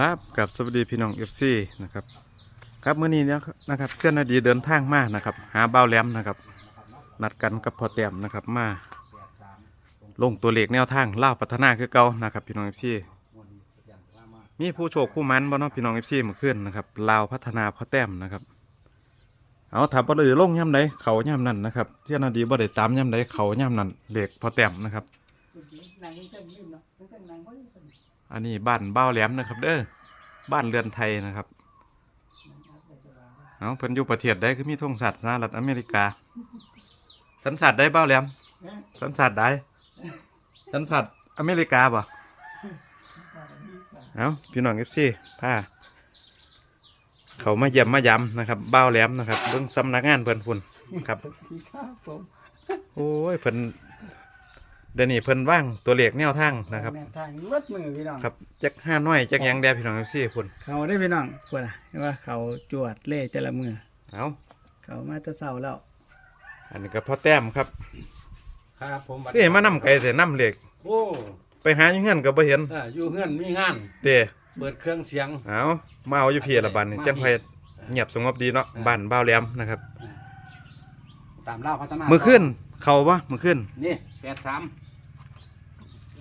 ครับกับสวัสดีพี่น้องเอฟซีนะครับครับเมื้อนี้เนี่ยนะครับเส้นนาดีเดินทางมานะครับหาเบ้าแหลมนะครับ นัดกันกับพอแต้มนะครับมา ลงตัวเลขแนวทางเล่าพัฒนาคือเก่านะครับพี่น้องเอฟซีมีผู้โชคผู้มันบ่น้องพี่น้องเอฟซีมื่อคืนนะครับลาวพัฒนาพอแต้มนะครับ เอาถามบ่ได้ลงย่ำใดเขาย่ำนั้นนะครับเส้นนาดีบ่ได้ตามย่ำใดเขาย่ำนั้นเลขพอแต้มนะครับ นางยังจะยิ้มเนาะยังจะนางก็ยังจะอันนี้บ้านเบ้าวแหลมนะครับ เด้อบ้านเรือนไทยนะครับเอาเพิ่นอยู่ประเทศใดคือมีธงชาติสหรัฐอเมริกา สัญชาติใดเบ้าแหลมสัญชาติใดสัญชาติอเมริกาบ่เอาพี่น้องเอฟซีพาเขามาเยี่ยมมายำนะครับเบ้าแหลมนะครับเบิ่งสำนักงานเพิ่นพุ่นครับสวัสดีครับผมโอ้ยเพิ่น เดี๋ยวนี้เพิ่นว่างตัวเลขแนวทางนะครับแนวทางวัดมือพี่น้องครับจักห้าน้อยจักหยังแดพี่น้องเอฟซีพุ่นเขาได้พี่น้องปวดอะเห็นว่าเขาจวดเล่แต่ละมือเอาเขามาแตะเศร้าแล้วอันนี้ก็พ่อแต้มครับครับผมบัดเอ้ยมานำไก่แต่นำเลขโอ้ไปหาอยู่เฮือนก็บ่เห็นอ่าอยู่เฮือนมีงาน เด้เปิดเครื่องเสียง เอามาเอาอยู่เพียละบัดนี่จังค่อยเงียบสงบดีเนาะบ้านบ้าวแหลมนะครับ ตามเล่าพัฒนามื้อคืนเข้าบ่มื้อคืนนี่แปดสาม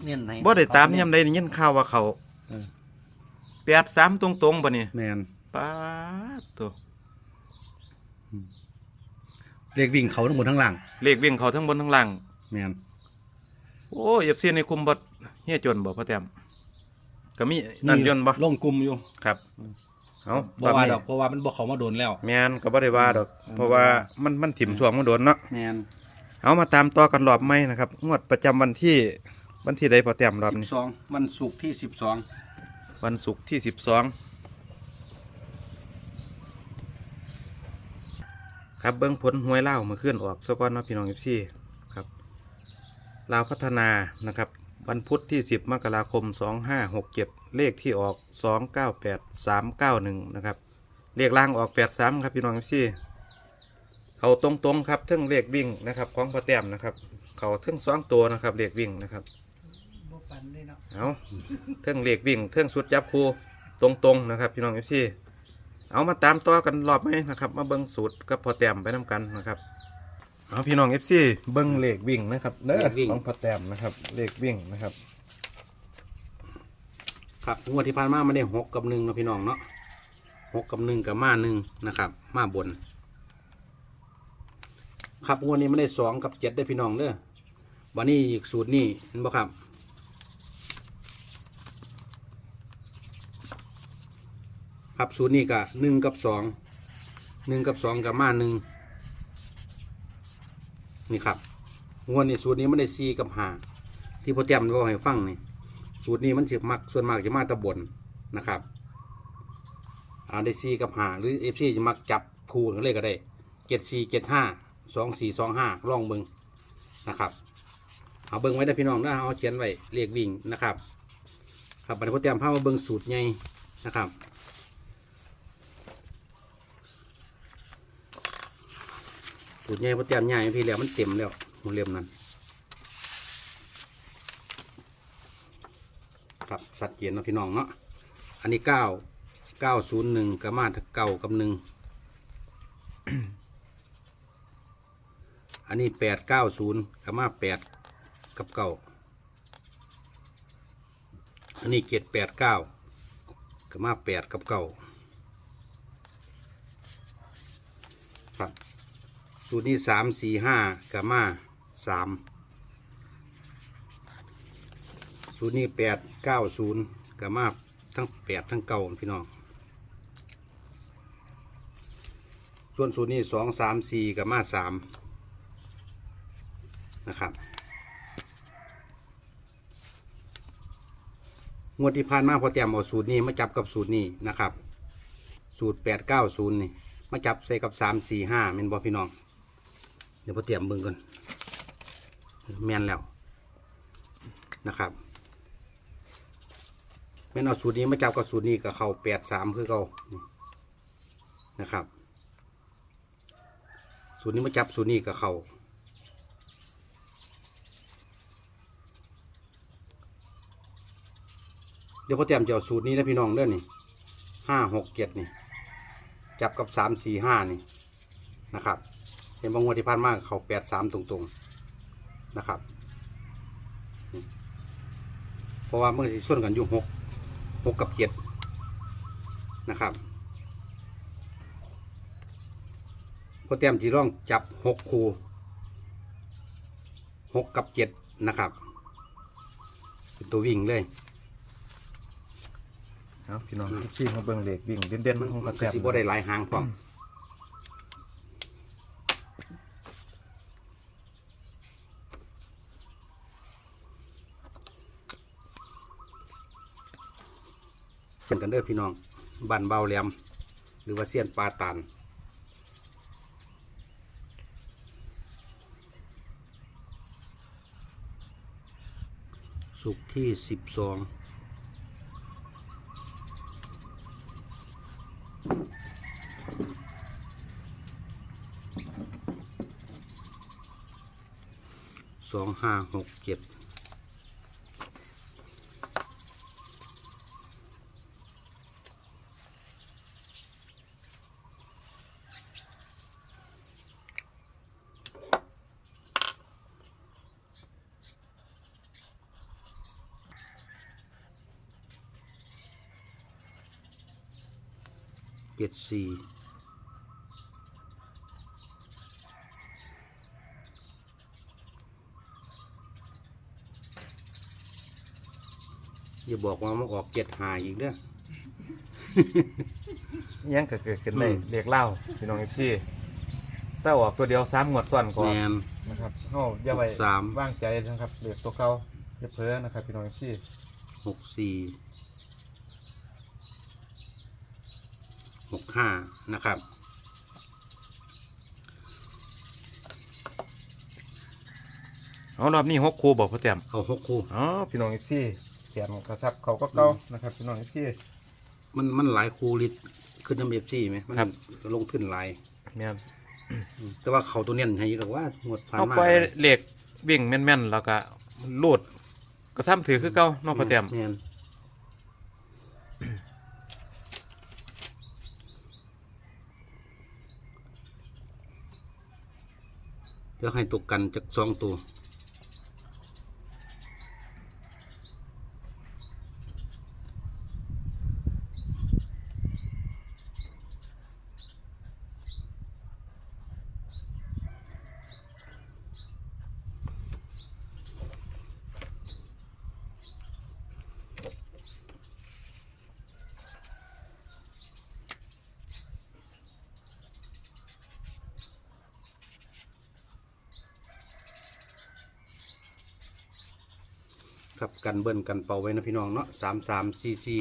เน้นไหนบ่ได้ตามยามใดนี่ยินข่าวว่าเขา83ตรงๆบ่นี่แมนป๊าดตัวเรียกวิ่งเขาทั้งหมดทั้งหลังเลขวิ่งเขาทั้งบนทั้งล่าง แมนโอ้ย FC ในคุมบ่เฮียจนบ่พ่อแต้มก็มีนั่นยนต์บ่ลงกลุ่มอยู่ครับเอาบ่ว่าดอกเพราะว่ามันบ่เขามาโดนแล้ว แม่นก็บ่ได้ว่าดอก เพราะว่ามันมันถิ่มช่วงมันโดนเนาะ แมนเอามาตามต่อกันรอบใหม่นะครับ งวดประจำวันที่ วันที่ใดพอแต้มรอบสินี้บสองวันศุกร์ที่สิบสองวันศุกร์ที่สิบสองครับเบิ้งผลหวยเล่าวเมื่อคืนออกสก้อนเนาะพี่น้องเอฟซีครับลาวพัฒนานะครับ วันพุธที่สิบมกราคมสองห้าหกเจ็ดเลขที่ออกสองเก้าแปดสามเก้าหนึ่งนะครับ เลขล่างออกแปดสามครับพี่น้องเอฟซีเขาตรงๆครับเทั้งเลขวิ่งนะครับของพอแต้มนะครับ เขาเทั้งสองตัวนะครับเลขวิ่งนะครับ บ่ปันเลยเนาะเอาเทิงเหล็กวิ่งเทิงสุดจับคูตรงๆนะครับ พี่น้องเอฟซีเอามาตามต่อกันรอบไหมนะครับ มาเบิ้งสูตรกับพอแต้มไปน้กันนะครับเอาพี่น้องเอฟซีเบิ้งเหล็กวิ่งนะครับเด้อของพอแต้มนะครับเหล็กวิ่งนะครับครับงวดที่ผ่านมามันได้หกกับหนึ่งเนาะพี่น้องเนาะหกกับหนึ่งกับมาหนึ่งนะครับ มาบน ครับงวดนี้มันได้สองกับเจ็ดได้อพี่น้องเด้อวันนี้อีกสูตรนี่เห็นบ่ครับ ครับสูตรนี้ก็หนึ่งกับสองหนึ่งกับสองกับมาหนึ่งนี่ครับงวดนี้สูตรนี้มันได้สี่กับหาที่พ่อเตรียมบอกให้ฟังนี่สูตรนี้มันสิมักส่วนมากจะมาตะบนนะครับอ่าได้สี่กับหาหรือเอฟซีจะมักจับคู่กันเลยก็ได้เจ็ดสี่เจ็ดห้าสองสี่สองห้าลองเบิงนะครับเอาเบิงไว้ได้พี่น้องนะเอาเขียนไว้เลขวิ่งนะครับ ครับบัดนี้พ่อเตรียมพามาเบิงสูตรใหญ่นะครับ ตรใหญ่พอเตียมใหญ่พี่แล้วมันเต็มแล้วหมดเรียมนั้นครับสัดเจนเนาะพี่น้องเนาะอันนี้เก้าเก้าศูนย์หนึ่งกับมาเก้ากับหนึ่งอันนี้แปดเก้าศูนย์กับมาแปดกับเก้าอันนี้เจ็ดแปดเก้ากับมาแปดกับเก้าครับ สูตรนี้สามสี่ห้ากามาสามสูตรนี้แปดเก้าศูนย์กามาทั้งแปดทั้งเก้าพี่น้องส่วนสูตรนี้สองสามสี่กามาสามนะครับงวดที่ผ่านมาพอเตรียมเอาสูตรนี้มาจับกับสูตรนี้นะครับ สูตรแปดเก้าศูนย์นี่มาจับใส่กับสามสี่ห้าเมนบอพี่น้อง เดี๋ยวพอเตรียมเบิ่งก่อนแมนแล้วนะครับแม่นเอาสูตรนี้มาจับกับสูตรนี้กับเขาแปดสามคือเขานะครับ สูตรนี้มาจับสูตรนี้กับเขาเดี๋ยวพ่อแต้มจะเอาสูตรนี้นะพี่น้องเด้อนี่ห้าหกเจ็ดนี่ จับกับสามสี่ห้านี่นะครับ เห็นบางงวดที่ผ่านมาเขาแปดสามตรงๆนะครับนี่เพราะว่ามันสิส่วนกันอยู่หกหกกับเจ็ดนะครับพ่อแต้มจีร่องจับหกคูหกกับเจ็ดนะครับเป็นตัววิ่งเลยเอาพี่น้องเอฟซีมาเบิ่งเลขวิ่งเด่นมันๆของพมัอนก็แต้มสิบ่ได้หลายหางพร้อม เส้นกันเด้อพี่น้องบ้านเบาแหลมหรือว่าเสี้ยนปลาตานสุกที่สิบสองสองห้าหกเจ็ด จ็ดสี่อย่าบอกว่ามันออกเจ็ดหาอีกเด้อ อิหยังก็เกิดขึ้นได้อืมเลขเล่าพี่น้องเอฟซีแต่ออกตัวเดียวสามงวดซ้อนก่อแมน น นะครับเฮาอย่าไว้สาม ว่างใจนะครับเลขตัวเก่าอย่าเพ้อนะครับพี่น้องเอฟซีหกสี่ หกห้านะครับ เอารอบนี้หกคู่บอกพ่อแต้มเอาหกคู่ อ๋อพี่น้องเอฟซีเขียนกระซับเขาก็เก่านะครับ พี่น้องเอฟซีมันมันหลายคู่ลิตรขึ้นน้ำเอฟซีไหมมันครับลงทุนหลายแม่นอืมแต่ว่าเขาตัวเนี้ยให้กับว่าหมดผ่านเอามาไปเหล็กวิ่งแม่นๆแล้วก็ลูดก็ซ้ำถือคือเก่าเนอกพ่อแต้ม แม่น เดี๋ยวให้ตกกันจากสองตัว ครับกันเบิ้ลกันเป่าไว้นะพี่น้องเนาะสามสามสี่สี่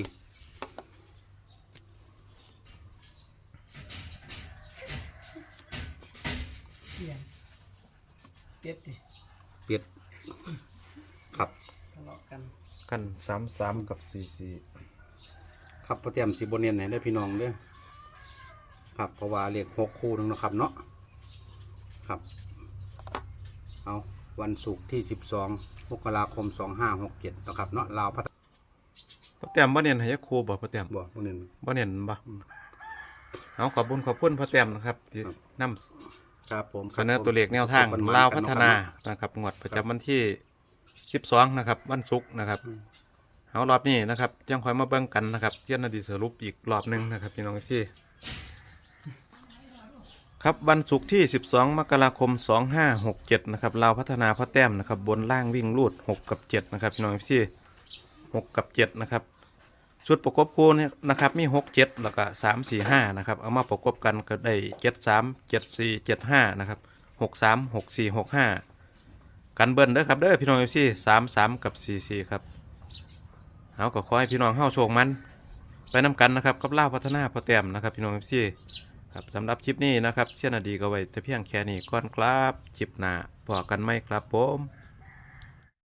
เสียงเจ็ดดิเปียดครับทะเลาะกันกันสามสามกับสี่สี่ครับพอเตรียมสีโบเนียนให้ได้พี่น้องเด้อครับเพราะว่าเรียกหกคู่นึงนะครับเนาะครับ เอาวันศุกร์ที่สิบสอง มกราคมสองห้าหกเจ็ดนะครับเนาะลาวพัฒพ่อแต้มบ่เน้นให้ยักครูบ่พ่อแต้มบอกพวกนี้ บ่เน้นบ่เอาขอบคุญขอบคุณพ่อแต้มนะครับที่ครับนำครับผมเสนอตัวเลขแนวทางขอบคุณมกลาวกัพัเะฒครับนาเะนะครับงวดประจำวันที่สิบสองนะครับ วันศุกร์นะครับอืม เอารอบนี้นะครับยังคอยมาเบิ่งกันนะครับเที่ยนอดีสรุปอีกรอบหนึ่งนะครับพี่น้องพี่ ครับวันศุกร์ที่ 12 มกราคม 2567 นะครับเลาพัฒนาพ่อแต้มนะครับบนล่างวิ่งรูด 6 กับ 7 นะครับพี่น้องพี่6กับ 7 นะครับ ชุดประกบคู่เนี่ยนะครับมี 6 7 แล้วก็ 3 4 5 นะครับ เอามาประกบกันก็ได้ 7 3 7 4 7 5 นะครับ 6 3 6 4 6 5 กันเบิ้ลเด้อครับเด้อพี่น้องพี่3 3 กับ 4 4 ครับเอาก็ขอให้พี่น้องเฮาโชคมัน ไปนำกันนะครับกับเล่าพัฒนาพอแต้มนะครับพี่น้องพี่ ครับสำหรับคลิปนี้นะครับเช่นอดีก็ไว้แต่เพียงแค่นี้ก่อนครับคลิปหน้าพอกันไหมครับผม